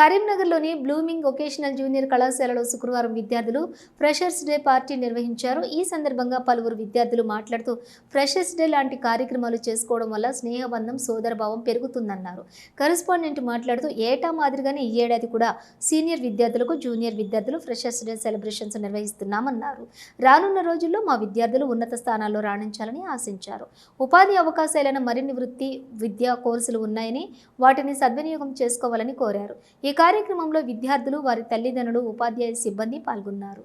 కరీంనగర్లోని blooming vocational junior కళాశాలలో శుక్రవారం విద్యార్థులు ఫ్రెషర్స్ డే పార్టీ నిర్వహించారు. ఈ సందర్భంగా పలువురు విద్యార్థులు మాట్లాడుతూ ఫ్రెషర్స్ డే లాంటి కార్యక్రమాలు చేసుకోవడం వల్ల స్నేహబంధం సోదరభావం పెరుగుతుందన్నారు. కరెస్పాండెంట్ మాట్లాడుతూ ఏటా మాదిరిగానే ఈ ఏడాది కూడా సీనియర్ విద్యార్థులకు జూనియర్ విద్యార్థులు ఫ్రెషర్స్ డే సెలబ్రేషన్స్ నిర్వహిస్తున్నామన్నారు. రానున్న రోజుల్లో మా విద్యార్థులు ఉన్నత స్థానాల్లో రాణించాలని ఆశించారు. ఉపాధి అవకాశాలైన మరిన్ని వృత్తి విద్యా కోర్సులు ఉన్నాయని వాటిని సద్వినియోగం చేసుకోవాలని కోరారు. ఈ ఈ కార్యక్రమంలో విద్యార్థులు వారి తల్లిదండ్రులు ఉపాధ్యాయ సిబ్బంది పాల్గొన్నారు.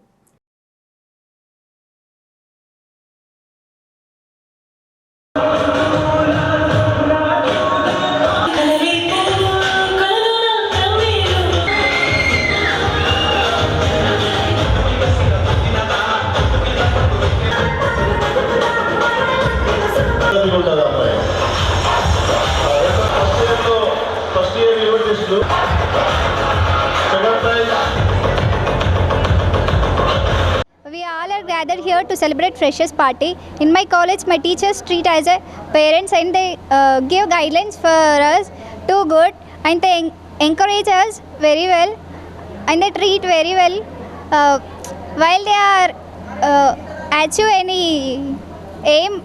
ఉంటుంది? Are gathered here to celebrate Freshers Party. In my college, my teachers treat as a parents and they uh, give guidelines for us too good and they encourage us very well and they treat very well uh, while they are uh, achieve any aim.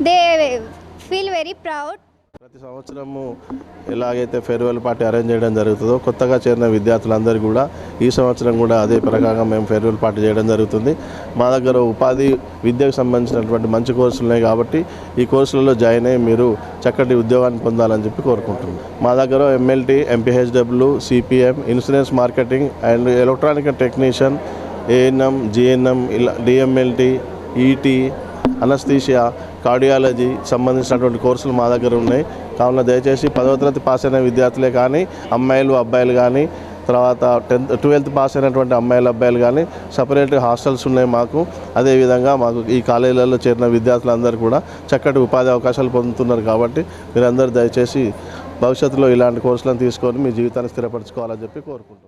They feel very proud. ప్రతి సంవత్సరము ఎలాగైతే farewell party arrange చేయడం జరుగుతుందో కొత్తగా చేరిన విద్యార్థులందరూ కూడా ఈ సంవత్సరం కూడా అదే ప్రకారంగా మేము ఫేర్వెల్ పార్టీ చేయడం జరుగుతుంది. మా దగ్గర ఉపాధి విద్యకు సంబంధించినటువంటి మంచి కోర్సులు ఉన్నాయి కాబట్టి ఈ కోర్సులలో జాయిన్ అయ్యి మీరు చక్కటి ఉద్యోగాన్ని పొందాలని చెప్పి కోరుకుంటున్నాం. మా దగ్గర MLT MPHW CPM insurance marketing and electronic technician ANM GNM ఇలా డిఎంఎల్టీ ఈటీ అనస్థీషియా కార్డియాలజీ సంబంధించినటువంటి కోర్సులు మా దగ్గర ఉన్నాయి. కావున దయచేసి పదవ తరగతి పాస్ అయిన విద్యార్థులే కానీ అమ్మాయిలు అబ్బాయిలు కానీ తర్వాత టెన్త్ ట్వెల్త్ పాస్ అయినటువంటి అమ్మాయిలు అబ్బాయిలు కానీ సపరేట్ హాస్టల్స్ ఉన్నాయి మాకు. అదేవిధంగా మాకు ఈ కాలేజీలలో చేరిన విద్యార్థులందరూ కూడా చక్కటి ఉపాధి అవకాశాలు పొందుతున్నారు కాబట్టి మీరందరూ దయచేసి భవిష్యత్తులో ఇలాంటి కోర్సులను తీసుకొని మీ జీవితాన్ని స్థిరపరచుకోవాలని చెప్పి కోరుకుంటున్నాను